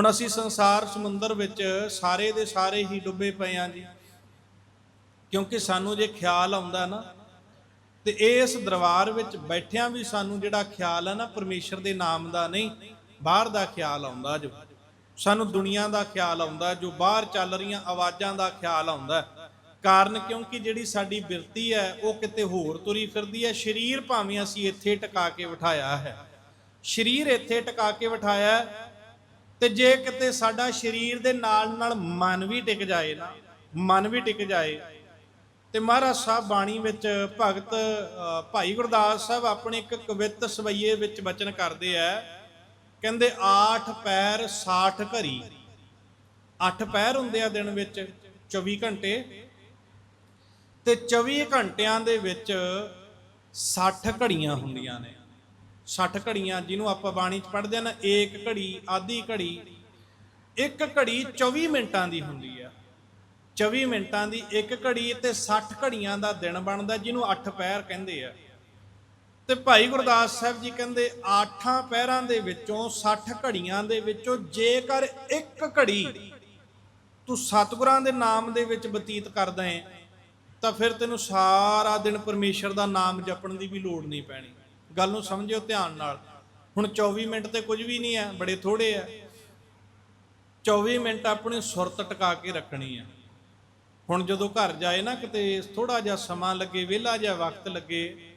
ਹੁਣ ਅਸੀਂ ਸੰਸਾਰ ਸਮੁੰਦਰ ਵਿੱਚ ਸਾਰੇ ਦੇ ਸਾਰੇ ਹੀ ਡੁੱਬੇ ਪਏ ਆਂ ਜੀ। ਕਿਉਂਕਿ ਸਾਨੂੰ ਜੇ ਖਿਆਲ ਆਉਂਦਾ ਨਾ, ਤੇ ਇਸ ਦਰਬਾਰ ਵਿੱਚ ਬੈਠਿਆਂ ਵੀ ਸਾਨੂੰ ਜਿਹੜਾ ਖਿਆਲ ਹੈ ਨਾ ਪਰਮੇਸ਼ਰ ਦੇ ਨਾਮ ਦਾ ਨਹੀਂ, ਬਾਹਰ ਦਾ ਖਿਆਲ ਆਉਂਦਾ ਜੋ। ਸਾਨੂੰ ਦੁਨੀਆ ਦਾ ਖਿਆਲ ਆਉਂਦਾ, ਜੋ ਬਾਹਰ ਚੱਲ ਰਹੀਆਂ ਆਵਾਜ਼ਾਂ ਦਾ ਖਿਆਲ ਆਉਂਦਾ। ਕਾਰਨ ਕਿਉਂਕਿ ਜਿਹੜੀ ਸਾਡੀ ਬਿਰਤੀ ਹੈ, ਉਹ ਕਿਤੇ ਹੋਰ ਤੁਰੀ ਫਿਰਦੀ ਹੈ। ਸਰੀਰ ਭਾਵੇਂ ਅਸੀਂ ਇੱਥੇ ਟਿਕਾ ਕੇ ਬਿਠਾਇਆ ਹੈ। ਸਰੀਰ ਇੱਥੇ ਟਿਕਾ ਕੇ ਬਿਠਾਇਆ ਤੇ ਜੇ ਕਿਤੇ ਸਾਡਾ ਸਰੀਰ ਦੇ ਨਾਲ ਨਾਲ ਮਨ ਵੀ ਟਿਕ ਜਾਏ ਨਾ, ਮਨ ਵੀ ਟਿਕ ਜਾਏ, ਤੇ ਮਹਾਰਾਜ ਸਾਹਿਬ ਬਾਣੀ ਵਿੱਚ ਭਗਤ ਭਾਈ ਗੁਰਦਾਸ ਸਾਹਿਬ ਆਪਣੇ ਇੱਕ ਕਵਿਤ ਸਵਈਏ ਵਿੱਚ ਬਚਨ ਕਰਦੇ ਆ, ਕਹਿੰਦੇ ਆਠ ਪੈਰ 60 ਘਰੀ। ਅੱਠ ਪੈਰ ਹੁੰਦੇ ਆ ਦਿਨ ਵਿੱਚ 24 ਘੰਟੇ। ਤੇ 24 ਘੰਟਿਆਂ ਦੇ ਵਿੱਚ 60 ਘੜੀਆਂ ਹੁੰਦੀਆਂ ਨੇ। 60 ਘੜੀਆਂ, ਜਿਹਨੂੰ ਆਪਾਂ ਬਾਣੀ 'ਚ ਪੜ੍ਹਦੇ ਆ ਨਾ, ਏਕ ਘੜੀ, ਆਧੀ ਘੜੀ, ਇੱਕ ਘੜੀ 24 ਮਿੰਟਾਂ ਦੀ ਹੁੰਦੀ ਆ। 24 ਮਿੰਟਾਂ ਦੀ ਇੱਕ ਘੜੀ ਤੇ 60 ਘੜੀਆਂ ਦਾ ਦਿਨ ਬਣਦਾ, ਜਿਹਨੂੰ ਅੱਠ ਪਹਿਰ ਕਹਿੰਦੇ ਆ। ਤੇ ਭਾਈ ਗੁਰਦਾਸ ਸਾਹਿਬ ਜੀ ਕਹਿੰਦੇ, ਆਠਾਂ ਪਹਿਰਾਂ ਦੇ ਵਿੱਚੋਂ 60 ਘੜੀਆਂ ਦੇ ਵਿੱਚੋਂ ਜੇਕਰ ਇੱਕ ਘੜੀ ਤੂੰ ਸਤਿਗੁਰਾਂ ਦੇ ਨਾਮ ਦੇ ਵਿੱਚ ਬਤੀਤ ਕਰਦਾ ਹੈ, ਤਾਂ ਫਿਰ ਤੈਨੂੰ ਸਾਰਾ ਦਿਨ ਪਰਮੇਸ਼ਰ ਦਾ ਨਾਮ ਜਪਣ ਦੀ ਵੀ ਲੋੜ ਨਹੀਂ ਪੈਣੀ। ਗੱਲ ਨੂੰ ਸਮਝਿਓ ਧਿਆਨ ਨਾਲ। ਹੁਣ 24 ਮਿੰਟ ਤੇ ਕੁਝ ਵੀ ਨਹੀਂ ਹੈ ਬੜੇ ਥੋੜੇ ਆ 24 ਮਿੰਟ ਆਪਣੀ ਸੁਰਤ ਟਿਕਾ ਕੇ ਰੱਖਣੀ ਆ ਹੁਣ ਜਦੋਂ ਘਰ ਜਾਏ ਨਾ ਕਿਤੇ ਥੋੜਾ ਜਿਹਾ ਸਮਾਂ ਲੱਗੇ ਵਿਹਲਾ ਜਿਹਾ ਵਕਤ ਲੱਗੇ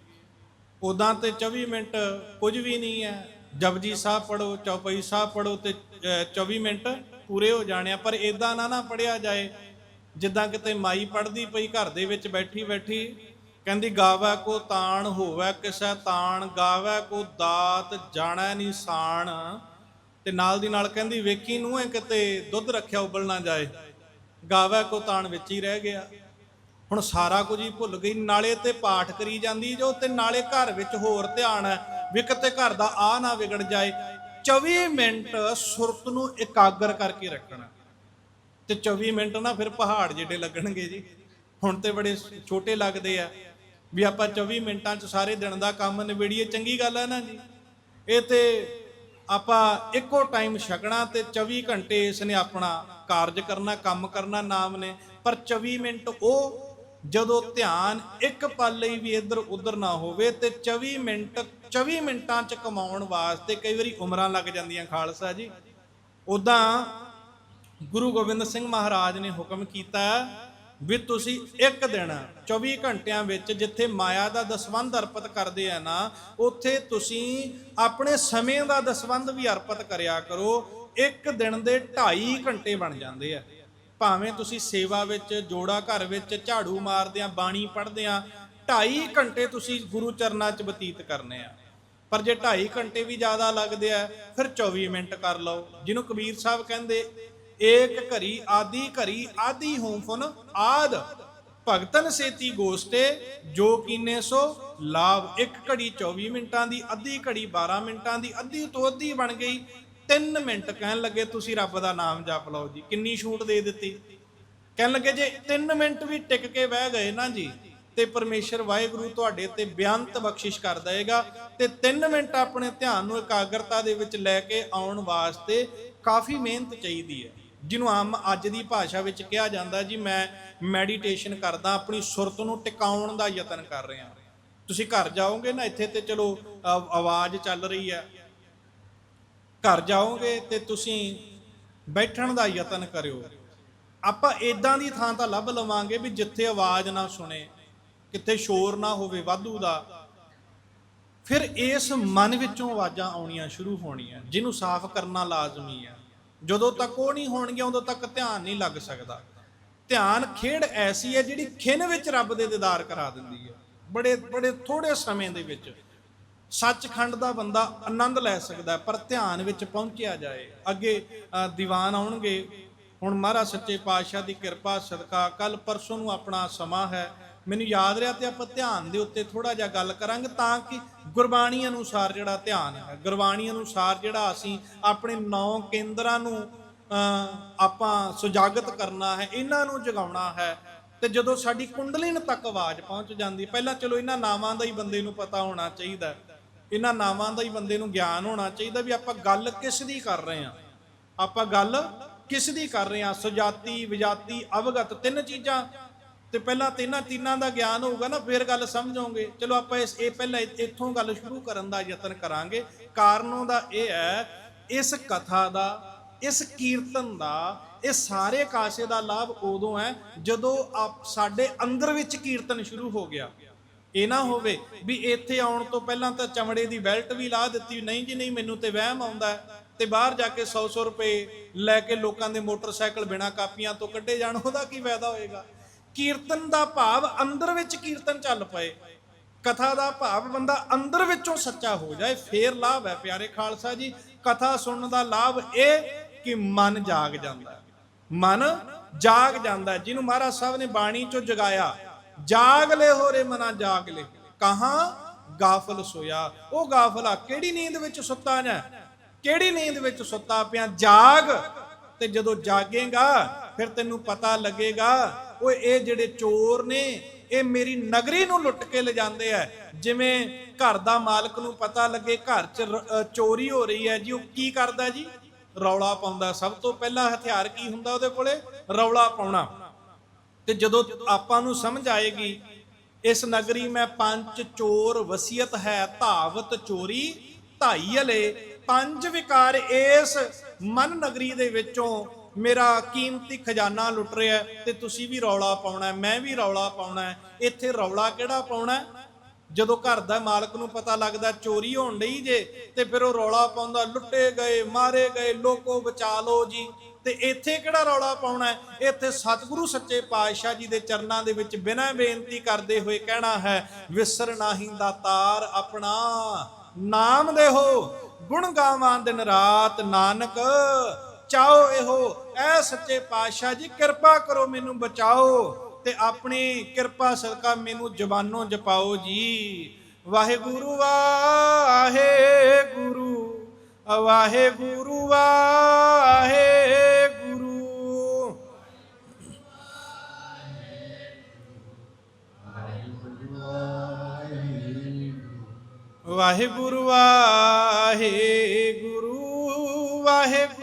ਉਦਾਂ ਤੇ 24 ਮਿੰਟ ਕੁਝ ਵੀ ਨਹੀਂ ਹੈ। ਜਪਜੀ ਸਾਹਿਬ ਪੜੋ ਚੌਪਈ ਸਾਹਿਬ ਪੜੋ ਤੇ ਅਹ, 24 ਮਿੰਟ ਪੂਰੇ ਹੋ ਜਾਣੇ ਆ। ਪਰ ਇਦਾਂ ਨਾ ਨਾ ਪੜਿਆ ਜਾਏ। ਜਿੱਦਾਂ ਕਿਤੇ ਮਾਈ ਪੜਦੀ ਪਈ ਘਰ ਦੇ ਵਿੱਚ ਬੈਠੀ ਬੈਠੀ ਕਹਿੰਦੀ, ਗਾਵੈ ਕੋ ਤਾਣ ਹੋਵੇ ਕਿਸੈ ਤਾਣ, ਗਾਵੈ ਕੋ ਦਾਤ ਜਾਣੈ ਨਿਸ਼ਾਨ ਤੇ ਨਾਲ ਦੀ ਨਾਲ ਕਹਿੰਦੀ, ਵੇਖੀ ਨੂੰ ਹੈ ਕਿਤੇ ਦੁੱਧ ਰੱਖਿਆ ਉਬਲ ਨਾ ਜਾਏ। ਗਾਵੈ ਕੋ ਤਾਣ ਵਿੱਚ ਹੀ ਰਹਿ ਗਿਆ। ਹੁਣ ਸਾਰਾ ਕੁਝ ਹੀ ਭੁੱਲ ਗਈ। ਨਾਲੇ ਤੇ ਪਾਠ ਕਰੀ ਜਾਂਦੀ ਜੋ ਤੇ ਨਾਲੇ ਘਰ ਵਿੱਚ ਹੋਰ ਧਿਆਨ ਹੈ। ਵੀ ਕਿਤੇ ਘਰ ਦਾ ਆ ਨਾ ਵਿਗੜ ਜਾਏ। 24 ਮਿੰਟ ਸੁਰਤ ਨੂੰ ਇਕਾਗਰ ਕਰਕੇ ਰੱਖਣਾ। ਤੇ 24 ਮਿੰਟ ਨਾ ਫਿਰ ਪਹਾੜ ਜਿਹੜੇ ਲੱਗਣਗੇ ਜੀ। ਹੁਣ ਤੇ ਬੜੇ ਛੋਟੇ ਲੱਗਦੇ ਆ। ਵੀ ਆਪਾਂ 24 ਮਿੰਟਾਂ 'ਚ ਸਾਰੇ ਦਿਨ ਦਾ ਕੰਮ ਨਿਬੇੜੀਏ, ਚੰਗੀ ਗੱਲ ਹੈ ਨਾ ਜੀ? ਇਹ ਤੇ ਆਪਾਂ ਇੱਕੋ ਟਾਈਮ ਛਕਣਾ ਤੇ 24 ਘੰਟੇ ਇਸ ਨੇ ਆਪਣਾ ਕਾਰਜ ਕਰਨਾ, ਕੰਮ ਕਰਨਾ ਨਾਮ ਨੇ। ਪਰ 24 ਮਿੰਟ ਉਹ ਜਦੋਂ ਧਿਆਨ ਇੱਕ ਪਲ ਲਈ ਵੀ ਇੱਧਰ ਉੱਧਰ ਨਾ ਹੋਵੇ ਤੇ 24 ਮਿੰਟ 24 ਮਿੰਟਾਂ 'ਚ ਕਮਾਉਣ ਵਾਸਤੇ ਕਈ ਵਾਰੀ ਉਮਰਾਂ ਲੱਗ ਜਾਂਦੀਆਂ, ਖਾਲਸਾ ਜੀ। ਉਦਾਂ ਗੁਰੂ ਗੋਬਿੰਦ ਸਿੰਘ ਮਹਾਰਾਜ ਨੇ ਹੁਕਮ ਕੀਤਾ ਵੀ ਤੁਸੀਂ ਇੱਕ ਦਿਨ 24 ਘੰਟਿਆਂ ਵਿੱਚ ਜਿੱਥੇ ਮਾਇਆ ਦਾ ਦਸਵੰਧ ਅਰਪਿਤ ਕਰਦੇ ਆ ਨਾ, ਉੱਥੇ ਤੁਸੀਂ ਆਪਣੇ ਸਮੇਂ ਦਾ ਦਸਵੰਧ ਵੀ ਅਰਪਿਤ ਕਰਿਆ ਕਰੋ। ਇੱਕ ਦਿਨ ਦੇ 2.5 ਘੰਟੇ ਬਣ ਜਾਂਦੇ ਆ। ਭਾਵੇਂ ਤੁਸੀਂ ਸੇਵਾ ਵਿੱਚ, ਜੋੜਾ ਘਰ ਵਿੱਚ ਝਾੜੂ ਮਾਰਦੇ ਆ, ਬਾਣੀ ਪੜ੍ਹਦੇ ਆ 2.5 ਘੰਟੇ ਤੁਸੀਂ ਗੁਰੂ ਚਰਨਾਂ 'ਚ ਬਤੀਤ ਕਰਨੇ ਆ। ਪਰ ਜੇ 2.5 ਘੰਟੇ ਵੀ ਜ਼ਿਆਦਾ ਲੱਗਦੇ ਆ, ਫਿਰ 24 ਮਿੰਟ ਕਰ ਲਓ। ਜਿਹਨੂੰ ਕਬੀਰ ਸਾਹਿਬ ਕਹਿੰਦੇ ਏਕ ਘਰੀ ਆਦੀ ਘਰੀ ਆਦੀ ਹੋਂ ਫਨ ਆਦ। ਭਗਤਨ ਸੇਤੀ ਗੋਸਟੇ, ਜੋ ਕੀਨੇ ਸੋ ਲਾਭ ਇੱਕ ਘੜੀ 24 ਮਿੰਟਾਂ ਦੀ, ਅੱਧੀ ਘੜੀ 12 ਮਿੰਟਾਂ ਦੀ, ਅੱਧੀ ਤੋਂ ਅੱਧੀ ਬਣ ਗਈ। 3 ਮਿੰਟ ਕਹਿਣ ਲੱਗੇ, ਤੁਸੀਂ ਰੱਬ ਦਾ ਨਾਮ ਜਪ ਲਓ ਜੀ। ਕਿੰਨੀ ਛੂਟ ਦੇ ਦਿੱਤੀ। ਕਹਿਣ ਲੱਗੇ, ਜੇ 3 ਮਿੰਟ ਵੀ ਟਿਕ ਕੇ ਬਹਿ ਗਏ ਨਾ ਜੀ, ਤੇ ਪਰਮੇਸ਼ਰ ਵਾਹਿਗੁਰੂ ਤੁਹਾਡੇ ਤੇ ਬੇਅੰਤ ਬਖਸ਼ਿਸ਼ ਕਰ ਦੇਗਾ ਤੇ 3 ਮਿੰਟ ਆਪਣੇ ਧਿਆਨ ਨੂੰ ਇਕਾਗਰਤਾ ਦੇ ਵਿੱਚ ਲੈ ਕੇ ਆਉਣ ਵਾਸਤੇ ਕਾਫੀ ਮਿਹਨਤ ਚਾਹੀਦੀ ਹੈ। ਜਿਹਨੂੰ ਆਮ ਅੱਜ ਦੀ ਭਾਸ਼ਾ ਵਿੱਚ ਕਿਹਾ ਜਾਂਦਾ ਜੀ, ਮੈਂ ਮੈਡੀਟੇਸ਼ਨ ਕਰਦਾ, ਆਪਣੀ ਸੁਰਤ ਨੂੰ ਟਿਕਾਉਣ ਦਾ ਯਤਨ ਕਰ ਰਿਹਾ। ਤੁਸੀਂ ਘਰ ਜਾਓਗੇ ਨਾ, ਇੱਥੇ ਤੇ ਚਲੋ ਆਵਾਜ਼ ਚੱਲ ਰਹੀ ਹੈ। ਘਰ ਜਾਓਗੇ ਤੇ ਤੁਸੀਂ ਬੈਠਣ ਦਾ ਯਤਨ ਕਰਿਓ। ਆਪਾਂ ਇਦਾਂ ਦੀ ਥਾਂ ਤਾਂ ਲੱਭ ਲਵਾਂਗੇ ਵੀ ਜਿੱਥੇ ਆਵਾਜ਼ ਨਾ ਸੁਣੇ, ਕਿੱਥੇ ਸ਼ੋਰ ਨਾ ਹੋਵੇ ਵਾਧੂ ਦਾ। ਫਿਰ ਇਸ ਮਨ ਵਿੱਚੋਂ ਆਵਾਜ਼ਾਂ ਆਉਣੀਆਂ ਸ਼ੁਰੂ ਹੋਣੀਆਂ, ਜਿਹਨੂੰ ਸਾਫ਼ ਕਰਨਾ ਲਾਜ਼ਮੀ ਹੈ। ਜਦੋਂ ਤੱਕ ਉਹ ਨਹੀਂ ਹੋਣਗੀਆਂ ਉਦੋਂ ਤੱਕ ਧਿਆਨ ਨਹੀਂ ਲੱਗ ਸਕਦਾ। ਧਿਆਨ ਖੇਡ ਐਸੀ ਹੈ ਜਿਹੜੀ ਖਿੰਨ ਵਿੱਚ ਰੱਬ ਦੇ ਦੀਦਾਰ ਕਰਾ ਦਿੰਦੀ ਹੈ। ਬੜੇ ਬੜੇ ਥੋੜੇ ਸਮੇਂ ਦੇ ਵਿੱਚ ਸੱਚਖੰਡ ਦਾ ਬੰਦਾ ਆਨੰਦ ਲੈ ਸਕਦਾ ਪਰ ਧਿਆਨ ਵਿੱਚ ਪਹੁੰਚਿਆ ਜਾਏ। ਅੱਗੇ ਦੀਵਾਨ ਆਉਣਗੇ। ਹੁਣ ਮਹਾਰਾਜ ਸੱਚੇ ਪਾਤਸ਼ਾਹ ਦੀ ਕਿਰਪਾ, ਸਦਕਾ ਕੱਲ ਪਰਸੋਂ ਨੂੰ ਆਪਣਾ ਸਮਾਂ ਹੈ। ਮੈਨੂੰ ਯਾਦ ਰਿਹਾ ਤੇ ਆਪਾਂ ਧਿਆਨ ਦੇ ਉੱਤੇ ਥੋੜਾ ਜਿਹਾ ਗੱਲ ਕਰਾਂਗੇ ਤਾਂ ਕਿ ਗੁਰਬਾਣੀ ਅਨੁਸਾਰ ਜਿਹੜਾ ਧਿਆਨ ਹੈ, ਗੁਰਬਾਣੀ ਅਨੁਸਾਰ ਜਿਹੜਾ ਅਸੀਂ ਆਪਣੇ ਨੌ ਕੇਂਦਰਾਂ ਨੂੰ ਆਪਾਂ ਸੁਜਾਗਤ ਕਰਨਾ ਹੈ, ਇਹਨਾਂ ਨੂੰ ਜਗਾਉਣਾ ਹੈ, ਤੇ ਜਦੋਂ ਸਾਡੀ ਕੁੰਡਲੀਨ ਤੱਕ ਆਵਾਜ਼ ਪਹੁੰਚ ਜਾਂਦੀ ਪਹਿਲਾਂ ਚਲੋ ਇਹਨਾਂ ਨਾਵਾਂ ਦਾ ਹੀ ਬੰਦੇ ਨੂੰ ਪਤਾ ਹੋਣਾ ਚਾਹੀਦਾ ਇਹਨਾਂ ਨਾਵਾਂ ਦਾ ਹੀ ਬੰਦੇ ਨੂੰ ਗਿਆਨ ਹੋਣਾ ਚਾਹੀਦਾ ਵੀ ਆਪਾਂ ਗੱਲ ਕਿਸ ਦੀ ਕਰ ਰਹੇ ਹਾਂ, ਆਪਾਂ ਗੱਲ ਕਿਸ ਦੀ ਕਰ ਰਹੇ ਹਾਂ, ਸੁਜਾਤੀ, ਵਿਜਾਤੀ, ਅਵਗਤ ਤਿੰਨ ਚੀਜ਼ਾਂ ਤੇ ਪਹਿਲਾਂ ਤਿੰਨਾਂ ਤਿੰਨਾਂ ਦਾ ਗਿਆਨ ਹੋਊਗਾ ਨਾ, ਫਿਰ ਗੱਲ ਸਮਝੋਗੇ। ਚਲੋ ਆਪਾਂ ਇਸ, ਇਹ ਪਹਿਲਾਂ ਇੱਥੋਂ ਗੱਲ ਸ਼ੁਰੂ ਕਰਨ ਦਾ ਯਤਨ ਕਰਾਂਗੇ। ਕਾਰਨੋਂ ਦਾ ਇਹ ਹੈ, ਇਸ ਕਥਾ ਦਾ, ਇਸ ਕੀਰਤਨ ਦਾ, ਇਹ ਸਾਰੇ ਕਾਸੇ ਦਾ ਲਾਭ ਉਦੋਂ ਹੈ ਜਦੋਂ ਆਪ, ਸਾਡੇ ਅੰਦਰ ਵਿੱਚ ਕੀਰਤਨ ਸ਼ੁਰੂ ਹੋ ਗਿਆ। ਇਹ ਨਾ ਹੋਵੇ ਵੀ ਇੱਥੇ ਆਉਣ ਤੋਂ ਪਹਿਲਾਂ ਤਾਂ ਚਮੜੇ ਦੀ ਬੈਲਟ ਵੀ ਲਾ ਦਿੱਤੀ, ਨਹੀਂ ਜੀ, ਨਹੀਂ, ਮੈਨੂੰ ਤੇ ਵਹਿਮ ਆਉਂਦਾ ਤੇ ਬਾਹਰ ਜਾ ਕੇ 100-100 ਰੁਪਏ ਲੈ ਕੇ ਲੋਕਾਂ ਦੇ ਮੋਟਰਸਾਈਕਲ ਬਿਨਾ ਕਾਪੀਆਂ ਤੋਂ ਕੱਢੇ ਜਾਣ, ਉਹਦਾ ਕੀ ਫਾਇਦਾ ਹੋਏਗਾ? ਕੀਰਤਨ ਦਾ ਭਾਵ ਅੰਦਰ ਵਿੱਚ ਕੀਰਤਨ ਚੱਲ ਪਏ। ਕਥਾ ਦਾ ਭਾਵ ਬੰਦਾ ਅੰਦਰ ਵਿੱਚੋਂ ਸੱਚਾ ਹੋ ਜਾਏ, ਫੇਰ ਲਾਭ ਹੈ ਪਿਆਰੇ ਖਾਲਸਾ ਜੀ। ਕਥਾ ਸੁਣਨ ਦਾ ਲਾਭ ਇਹ ਕਿ ਮਨ ਜਾਗ ਜਾਂਦਾ ਮਨ ਜਾਗ ਜਾਂਦਾ ਜਿਹਨੂੰ ਮਹਾਰਾਜ ਸਾਹਿਬ ਨੇ ਬਾਣੀ ਚੋਂ ਜਗਾਇਆ, ਜਾਗ ਲੈ ਹੋਰੇ ਮਨਾ, ਜਾਗ ਲੈ। ਕਹਾਂ? ਗਾਫਲ ਸੋਇਆ। ਉਹ ਗਾਫਲਾ ਕਿਹੜੀ ਨੀਂਦ ਵਿੱਚ ਸੁੱਤਾ ਜਾਂ ਕਿਹੜੀ ਨੀਂਦ ਵਿੱਚ ਸੁੱਤਾ ਪਿਆ? ਜਾਗ। ਤੇ ਜਦੋਂ ਜਾਗੇਗਾ, ਫਿਰ ਤੈਨੂੰ ਪਤਾ ਲੱਗੇਗਾ ਓਏ, ਇਹ ਜਿਹੜੇ ਚੋਰ ਨੇ, ਇਹ ਮੇਰੀ ਨਗਰੀ ਨੂੰ ਲੁੱਟ ਕੇ ਲਿਜਾਂਦੇ ਆ। ਜਿਵੇਂ ਘਰ ਦਾ ਮਾਲਕ ਨੂੰ ਪਤਾ ਲੱਗੇ ਘਰ 'ਚ ਚੋਰੀ ਹੋ ਰਹੀ ਹੈ ਜੀ, ਉਹ ਕੀ ਕਰਦਾ ਜੀ? ਰੌਲਾ ਪਾਉਂਦਾ। ਸਭ ਤੋਂ ਪਹਿਲਾ ਹਥਿਆਰ ਕੀ ਹੁੰਦਾ ਉਹਦੇ ਕੋਲੇ? ਰੌਲਾ ਪਾਉਣਾ। ਤੇ ਜਦੋਂ ਆਪਾਂ ਨੂੰ ਸਮਝ ਆਏਗੀ, ਇਸ ਨਗਰੀ ਮੈਂ ਪੰਜ ਚੋਰ, ਵਸੀਅਤ ਹੈ, ਧਾਵਤ, ਚੋਰੀ ਢਾਈ ਹਲੇ। ਪੰਜ ਵਿਕਾਰ ਇਸ ਮਨ ਨਗਰੀ ਦੇ ਵਿੱਚੋਂ ਮੇਰਾ ਕੀਮਤੀ ਖਜ਼ਾਨਾ ਲੁੱਟ ਰਿਹਾ ਤੇ ਤੁਸੀਂ ਵੀ ਰੌਲਾ ਪਾਉਣਾ ਮੈਂ ਵੀ ਰੌਲਾ ਪਾਉਣਾ ਇੱਥੇ ਰੌਲਾ ਕਿਹੜਾ ਪਾਉਣਾ ਜਦੋਂ ਘਰ ਦਾ ਮਾਲਕ ਨੂੰ ਪਤਾ ਲੱਗਦਾ ਚੋਰੀ ਹੋਣ ਡਈ ਜੇ, ਤੇ ਫਿਰ ਉਹ ਰੌਲਾ ਪਾਉਂਦਾ, ਲੁੱਟੇ ਗਏ, ਮਾਰੇ ਗਏ, ਲੋਕੋ ਬਚਾ ਲਓ ਜੀ। ਤੇ ਇੱਥੇ ਕਿਹੜਾ ਰੌਲਾ ਪਾਉਣਾ ਹੈ? ਇੱਥੇ ਸਤਿਗੁਰੂ ਸੱਚੇ ਪਾਤਸ਼ਾਹ ਜੀ ਦੇ ਚਰਨਾਂ ਦੇ ਵਿੱਚ ਬਿਨਾਂ ਬੇਨਤੀ ਕਰਦੇ ਹੋਏ ਕਹਿਣਾ ਹੈ, ਵਿਸਰ ਨਾਹੀਂ ਦਾਤਾਰ ਆਪਣਾ, ਨਾਮ ਦੇਹੋ, ਗੁਣ ਗਾਵਾਂ ਦਿਨ ਰਾਤ ਨਾਨਕ, ਚਾਹੋ ਇਹੋ ਐ ਸੱਚੇ ਪਾਤਸ਼ਾਹ ਜੀ, ਕਿਰਪਾ ਕਰੋ ਮੈਨੂੰ ਬਚਾਓ ਤੇ ਆਪਣੀ ਕਿਰਪਾ ਸਦਕਾ ਮੈਨੂੰ ਜ਼ਬਾਨੋਂ ਜਪਾਓ ਜੀ। ਵਾਹਿਗੁਰੂ ਵਾਹਿਗੁਰੂ ਵਾਹਿਗੁਰੂ ਵਾਹਿਗੁਰੂ। ਵਾਹਿਗੁਰੂ ਵਾਹਿਗੁਰੂ ਵਾਹਿਗੁਰੂ।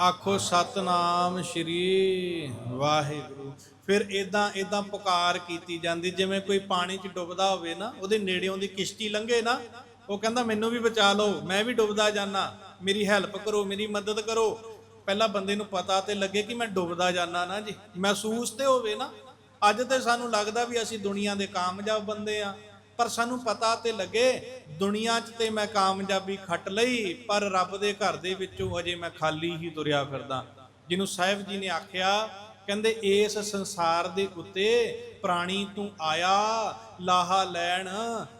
ਆਖੋ ਸਤਨਾਮ ਸ਼੍ਰੀ ਵਾਹਿਗੁਰੂ। ਫਿਰ ਇਦਾਂ ਇਦਾਂ ਪੁਕਾਰ ਕੀਤੀ ਜਾਂਦੀ, ਜਿਵੇਂ ਕੋਈ ਪਾਣੀ 'ਚ ਡੁੱਬਦਾ ਹੋਵੇ ਨਾ, ਉਹਦੇ ਨੇੜਿਓਂ ਦੀ ਕਿਸ਼ਤੀ ਲੰਘੇ ਨਾ, ਉਹ ਕਹਿੰਦਾ, ਮੈਨੂੰ ਵੀ ਬਚਾ ਲਓ, ਮੈਂ ਵੀ ਡੁੱਬਦਾ ਜਾਣਾ ਮੇਰੀ ਹੈਲਪ ਕਰੋ, ਮੇਰੀ ਮਦਦ ਕਰੋ। ਪਹਿਲਾਂ ਬੰਦੇ ਨੂੰ ਪਤਾ ਤੇ ਲੱਗੇ ਕਿ ਮੈਂ ਡੁੱਬਦਾ ਜਾਣਾ ਨਾ ਜੀ। ਮਹਿਸੂਸ ਤੇ ਹੋਵੇ ਨਾ, ਅੱਜ ਤੇ ਸਾਨੂੰ ਲੱਗਦਾ ਵੀ ਅਸੀਂ ਦੁਨੀਆ ਦੇ ਕਾਮਯਾਬ ਬੰਦੇ ਆ। ਪਰ ਸਾਨੂੰ ਪਤਾ ਤੇ ਲੱਗੇ, ਦੁਨੀਆ 'ਚ ਤੇ ਮੈਂ ਕਾਮਯਾਬੀ ਖੱਟ ਲਈ, ਪਰ ਰੱਬ ਦੇ ਘਰ ਦੇ ਵਿੱਚੋਂ ਅਜੇ ਮੈਂ ਖਾਲੀ ਹੀ ਤੁਰਿਆ ਫਿਰਦਾ। ਜਿਹਨੂੰ ਸਾਹਿਬ ਜੀ ਨੇ ਆਖਿਆ ਕਹਿੰਦੇ ਇਸ ਸੰਸਾਰ ਦੇ ਉੱਤੇ ਪ੍ਰਾਣੀ ਤੂੰ ਆਇਆ, ਲਾਹਾ ਲੈਣ,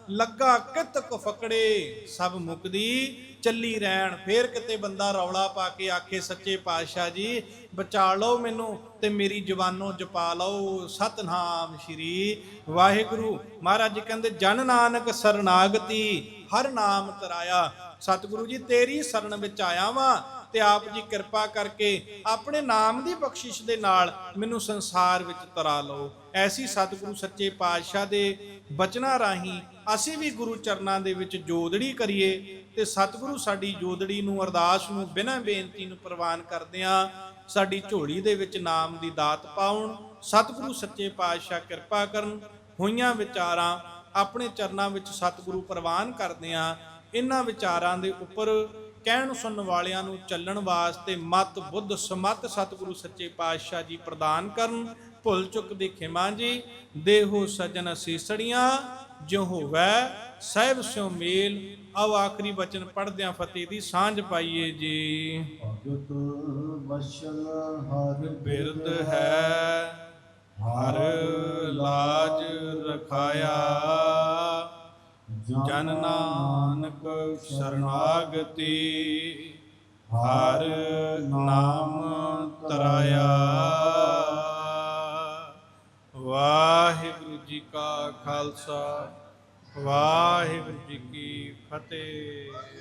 ਲੱਗਾ ਕਿਤਕ ਫਕੜੇ, ਸਭ ਮੁਕਦੀ, ਚੱਲੀ ਰਹਿਣ। ਫੇਰ ਕਿਤੇ ਬੰਦਾ ਰੌਲਾ ਪਾ ਕੇ ਆਖੇ, ਸੱਚੇ ਪਾਤਸ਼ਾਹ ਜੀ, ਬਚਾ ਲਓ ਮੈਨੂੰ ਤੇ ਮੇਰੀ ਜ਼ੁਬਾਨੋਂ ਜਪਾ ਲਓ। ਸਤਨਾਮ ਸ਼੍ਰੀ ਵਾਹਿਗੁਰੂ। ਮਹਾਰਾਜ ਜੀ ਕਹਿੰਦੇ, ਜਨ ਨਾਨਕ ਸਰਨਾਗਤੀ, ਹਰ ਨਾਮ ਤਰਾਇਆ। ਸਤਿਗੁਰੂ ਜੀ, ਤੇਰੀ ਸ਼ਰਨ ਵਿੱਚ ਆਇਆ ਵਾਂ। ਤੇ ਆਪ ਜੀ ਕਿਰਪਾ ਕਰਕੇ ਆਪਣੇ ਨਾਮ ਦੀ ਬਖਸ਼ਿਸ਼ ਦੇ ਨਾਲ ਮੈਨੂੰ ਸੰਸਾਰ ਵਿੱਚ ਤਰਾ ਲਓ। ਐਸੀ ਸਤਿਗੁਰੂ ਸੱਚੇ ਪਾਤਸ਼ਾਹ ਦੇ ਬਚਨਾਂ ਰਾਹੀਂ ਅਸੀਂ ਵੀ ਗੁਰੂ ਚਰਨਾਂ ਦੇ ਵਿੱਚ ਜੋਦੜੀ ਕਰੀਏ ਤੇ ਸਤਿਗੁਰੂ ਸਾਡੀ ਜੋਦੜੀ ਨੂੰ, ਅਰਦਾਸ ਨੂੰ ਬਿਨਾਂ ਬੇਨਤੀ ਨੂੰ ਪ੍ਰਵਾਨ ਕਰਦੇ ਕਰਦਿਆਂ ਸਾਡੀ ਝੋਲੀ ਦੇ ਵਿੱਚ ਨਾਮ ਦੀ ਦਾਤ ਪਾਉਣ, ਸਤਿਗੁਰੂ ਸੱਚੇ ਪਾਤਸ਼ਾਹ ਕਿਰਪਾ ਕਰਨ, ਹੋਈਆਂ ਵਿਚਾਰਾਂ ਆਪਣੇ ਚਰਨਾਂ ਵਿੱਚ ਸਤਿਗੁਰੂ ਪ੍ਰਵਾਨ ਕਰਦੇ ਆ ਇਹਨਾਂ ਵਿਚਾਰਾਂ ਦੇ ਉੱਪਰ ਕਹਿਣ ਸੁਣਨ ਵਾਲਿਆਂ ਨੂੰ ਚੱਲਣ ਵਾਸਤੇ ਮਤ ਬੁੱਧ ਸਮਤ ਸਤਿਗੁਰੂ ਸੱਚੇ ਪਾਤਸ਼ਾਹ ਜੀ ਪ੍ਰਦਾਨ ਕਰਨ। ਭੁੱਲ ਚੁੱਕ ਦੀ ਖਿਮਾ ਜੀ ਦੇਹੋ ਸਜਣ ਸੀਸੜੀਆਂ ਜਿਉ ਹੋਵੈ ਸਹਿਬ ਸਿਉ ਮੇਲ। ਆਓ ਆਖਰੀ ਬਚਨ ਪੜਦਿਆਂ ਫਤਿਹ ਦੀ ਸਾਂਝ ਪਾਈਏ ਜੀ। ਭਗਤ ਵਸ਼ਲ ਹਰ ਬਿਰਦ ਹੈ ਹਰ ਲਾਜ ਰਖਾਇਆ। ਜਨ ਨਾਨਕ ਸ਼ਰਨਾਗਤੀ ਹਰ ਨਾਮ ਤਰਾਇਆ। ਵਾਹਿਗੁਰੂ ਜੀ ਕਾ ਖਾਲਸਾ ਵਾਹਿਗੁਰੂ ਜੀ ਕੀ ਫਤਿਹ।